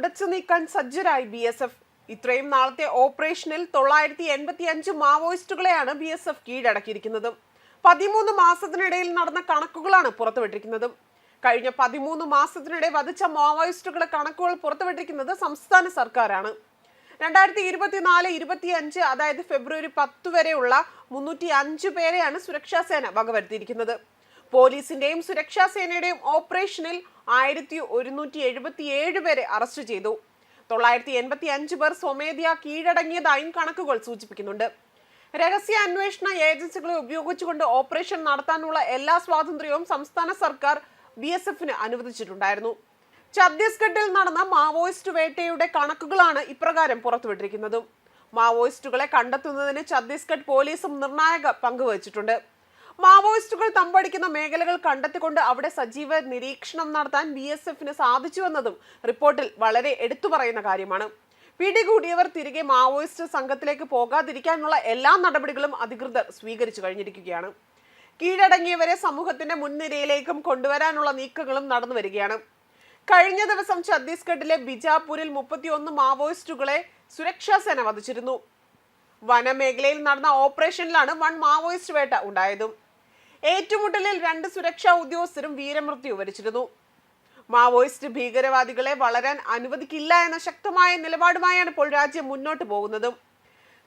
തുടച്ചു നീക്കാൻ സജ്ജരായി B S F. ഇത്രയും നാളത്തെ ഓപ്പറേഷനിൽ തൊള്ളായിരത്തി എൺപത്തി അഞ്ച് മാവോയിസ്റ്റുകളെയാണ് ബി എസ് എഫ് കീഴടക്കിയിരിക്കുന്നത്. പതിമൂന്ന് മാസത്തിനിടയിൽ നടന്ന കണക്കുകളാണ് പുറത്തുവിട്ടിരിക്കുന്നത്. കഴിഞ്ഞ പതിമൂന്ന് മാസത്തിനിടെ വധിച്ച മാവോയിസ്റ്റുകളുടെ കണക്കുകൾ പുറത്തുവിട്ടിരിക്കുന്നത് സംസ്ഥാന സർക്കാരാണ്. രണ്ടായിരത്തി ഇരുപത്തിനാല് ഇരുപത്തിയഞ്ച് അതായത് ഫെബ്രുവരി പത്ത് വരെയുള്ള മുന്നൂറ്റി അഞ്ച് പേരെയാണ് സുരക്ഷാ സേന വകവരുത്തിയിരിക്കുന്നത്. പോലീസിന്റെയും സുരക്ഷാ സേനയുടെയും ഓപ്പറേഷനിൽ ആയിരത്തി ഒരുന്നൂറ്റി എഴുപത്തി ഏഴ് പേരെ അറസ്റ്റ് ചെയ്തു. തൊള്ളായിരത്തി എൺപത്തി അഞ്ച് പേർ സ്വമേധയ കീഴടങ്ങിയതായും കണക്കുകൾ സൂചിപ്പിക്കുന്നുണ്ട്. രഹസ്യ അന്വേഷണ ഏജൻസികളെ ഉപയോഗിച്ചുകൊണ്ട് ഓപ്പറേഷൻ നടത്താനുള്ള എല്ലാ സ്വാതന്ത്ര്യവും സംസ്ഥാന സർക്കാർ ബി എസ് എഫിന് അനുവദിച്ചിട്ടുണ്ടായിരുന്നു. ഛത്തീസ്ഗഡിൽ നടന്ന മാവോയിസ്റ്റ് വേട്ടയുടെ കണക്കുകളാണ് ഇപ്രകാരം പുറത്തുവിട്ടിരിക്കുന്നത്. മാവോയിസ്റ്റുകളെ കണ്ടെത്തുന്നതിന് ഛത്തീസ്ഗഡ് പോലീസും നിർണായക പങ്കുവച്ചിട്ടുണ്ട് മാവോയിസ്റ്റുകൾ തമ്പടിക്കുന്ന മേഖലകൾ കണ്ടെത്തിക്കൊണ്ട് അവിടെ സജീവ നിരീക്ഷണം നടത്താൻ ബി എസ് എഫിന് സാധിച്ചുവെന്നതും റിപ്പോർട്ടിൽ വളരെ എടുത്തു പറയുന്ന കാര്യമാണ്. പിടികൂടിയവർ തിരികെ മാവോയിസ്റ്റ് സംഘത്തിലേക്ക് പോകാതിരിക്കാനുള്ള എല്ലാ നടപടികളും അധികൃതർ സ്വീകരിച്ചു കഴിഞ്ഞിരിക്കുകയാണ്. കീഴടങ്ങിയവരെ സമൂഹത്തിന്റെ മുൻനിരയിലേക്കും കൊണ്ടുവരാനുള്ള നീക്കങ്ങളും നടന്നു വരികയാണ്. കഴിഞ്ഞ ദിവസം ഛത്തീസ്ഗഡിലെ ബിജാപൂരിൽ മുപ്പത്തിയൊന്ന് മാവോയിസ്റ്റുകളെ സുരക്ഷാ സേന വധിച്ചിരുന്നു. വനമേഖലയിൽ നടന്ന ഓപ്പറേഷനിലാണ് വൺ മാവോയിസ്റ്റ് വേട്ട ഉണ്ടായതും. ഏറ്റുമുട്ടലിൽ രണ്ട് സുരക്ഷാ ഉദ്യോഗസ്ഥരും വീരമൃത്യു വരിച്ചിരുന്നു. മാവോയിസ്റ്റ് ഭീകരവാദികളെ വളരാൻ അനുവദിക്കില്ല എന്ന ശക്തമായ നിലപാടുമായാണ് ഇപ്പോൾ രാജ്യം മുന്നോട്ട് പോകുന്നതും.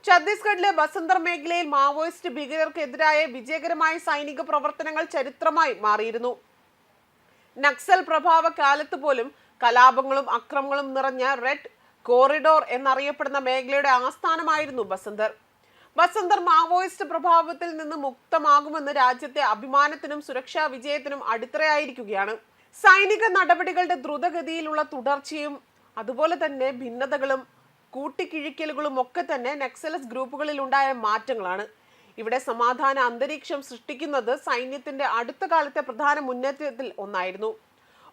ഛത്തീസ്ഗഡിലെ ബസന്തർ മേഖലയിൽ മാവോയിസ്റ്റ് ഭീകരർക്കെതിരായ വിജയകരമായ സൈനിക പ്രവർത്തനങ്ങൾ ചരിത്രമായി മാറിയിരുന്നു. നക്സൽ പ്രഭാവ കാലത്ത് പോലും കലാപങ്ങളും അക്രമങ്ങളും നിറഞ്ഞ റെഡ് കോറിഡോർ എന്നറിയപ്പെടുന്ന മേഖലയുടെ ആസ്ഥാനമായിരുന്നു ബസന്തർ. ബസന്തർ മാവോയിസ്റ്റ് പ്രഭാവത്തിൽ നിന്ന് മുക്തമാകുമെന്ന് രാജ്യത്തെ അഭിമാനത്തിനും സുരക്ഷാ വിജയത്തിനും അടിത്തറയായിരിക്കുകയാണ്. സൈനിക നടപടികളുടെ ദ്രുതഗതിയിലുള്ള തുടർച്ചയും അതുപോലെ തന്നെ ഭിന്നതകളും കൂട്ടിക്കിഴിക്കലുകളും ഒക്കെ തന്നെ നക്സലസ് ഗ്രൂപ്പുകളിൽ ഉണ്ടായ മാറ്റങ്ങളാണ്. ഇവിടെ സമാധാന അന്തരീക്ഷം സൃഷ്ടിക്കുന്നത് സൈന്യത്തിന്റെ അടുത്ത കാലത്തെ പ്രധാന മുന്നേറ്റത്തിൽ ഒന്നായിരുന്നു.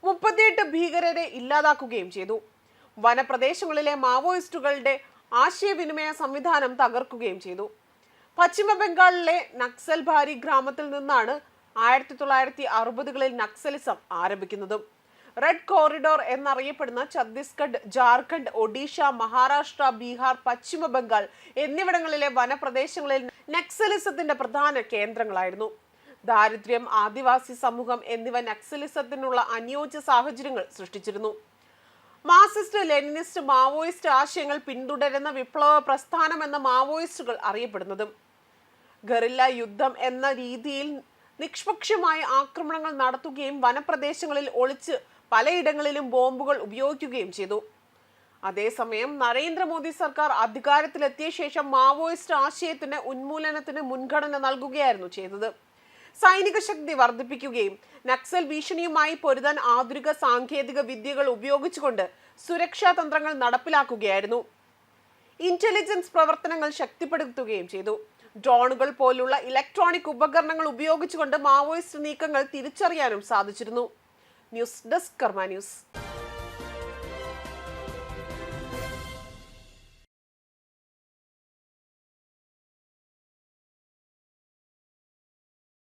മുപ്പത്തിയെട്ട് ഭീകരരെ ഇല്ലാതാക്കുകയും ചെയ്തു. വനപ്രദേശങ്ങളിലെ മാവോയിസ്റ്റുകളുടെ ആശയവിനിമയ സംവിധാനം തകർക്കുകയും ചെയ്തു. പശ്ചിമ ബംഗാളിലെ നക്സൽ ഭാരി ഗ്രാമത്തിൽ നിന്നാണ് ആയിരത്തി തൊള്ളായിരത്തി അറുപതുകളിൽ നക്സലിസം ആരംഭിക്കുന്നതും. റെഡ് കോറിഡോർ എന്നറിയപ്പെടുന്ന ഛത്തീസ്ഗഡ് ജാർഖണ്ഡ് ഒഡീഷ മഹാരാഷ്ട്ര ബീഹാർ പശ്ചിമ ബംഗാൾ എന്നിവിടങ്ങളിലെ വനപ്രദേശങ്ങളിൽ നക്സലിസത്തിന്റെ പ്രധാന കേന്ദ്രങ്ങളായിരുന്നു. ദാരിദ്ര്യം ആദിവാസി സമൂഹം എന്നിവ നക്സലിസത്തിനുള്ള അനുയോജ്യ സാഹചര്യങ്ങൾ സൃഷ്ടിച്ചിരുന്നു. മാർസിസ്റ്റ് ലെനിനിസ്റ്റ് മാവോയിസ്റ്റ് ആശയങ്ങൾ പിന്തുടരുന്ന വിപ്ലവ പ്രസ്ഥാനം എന്ന മാവോയിസ്റ്റുകൾ അറിയപ്പെടുന്നതും ഗറില്ല യുദ്ധം എന്ന രീതിയിൽ നിഷ്പക്ഷമായി ആക്രമണങ്ങൾ നടത്തുകയും വനപ്രദേശങ്ങളിൽ ഒളിച്ച് പലയിടങ്ങളിലും ബോംബുകൾ ഉപയോഗിക്കുകയും ചെയ്തു. അതേസമയം നരേന്ദ്രമോദി സർക്കാർ അധികാരത്തിലെത്തിയ ശേഷം മാവോയിസ്റ്റ് ആശയത്തിന് ഉന്മൂലനത്തിന് മുൻഗണന നൽകുകയായിരുന്നു ചെയ്തത്. സൈനിക ശക്തി വർദ്ധിപ്പിക്കുകയും നക്സൽ ഭീഷണിയുമായി പൊരുതാൻ ആധുനിക സാങ്കേതിക വിദ്യകൾ ഉപയോഗിച്ചുകൊണ്ട് സുരക്ഷാ തന്ത്രങ്ങൾ നടപ്പിലാക്കുകയായിരുന്നു. ഇന്റലിജൻസ് പ്രവർത്തനങ്ങൾ ശക്തിപ്പെടുത്തുകയും ചെയ്തു. ഡ്രോണുകൾ പോലുള്ള ഇലക്ട്രോണിക് ഉപകരണങ്ങൾ ഉപയോഗിച്ചുകൊണ്ട് മാവോയിസ്റ്റ് നീക്കങ്ങൾ തിരിച്ചറിയാനും സാധിച്ചിരുന്നു. News desk Karma news.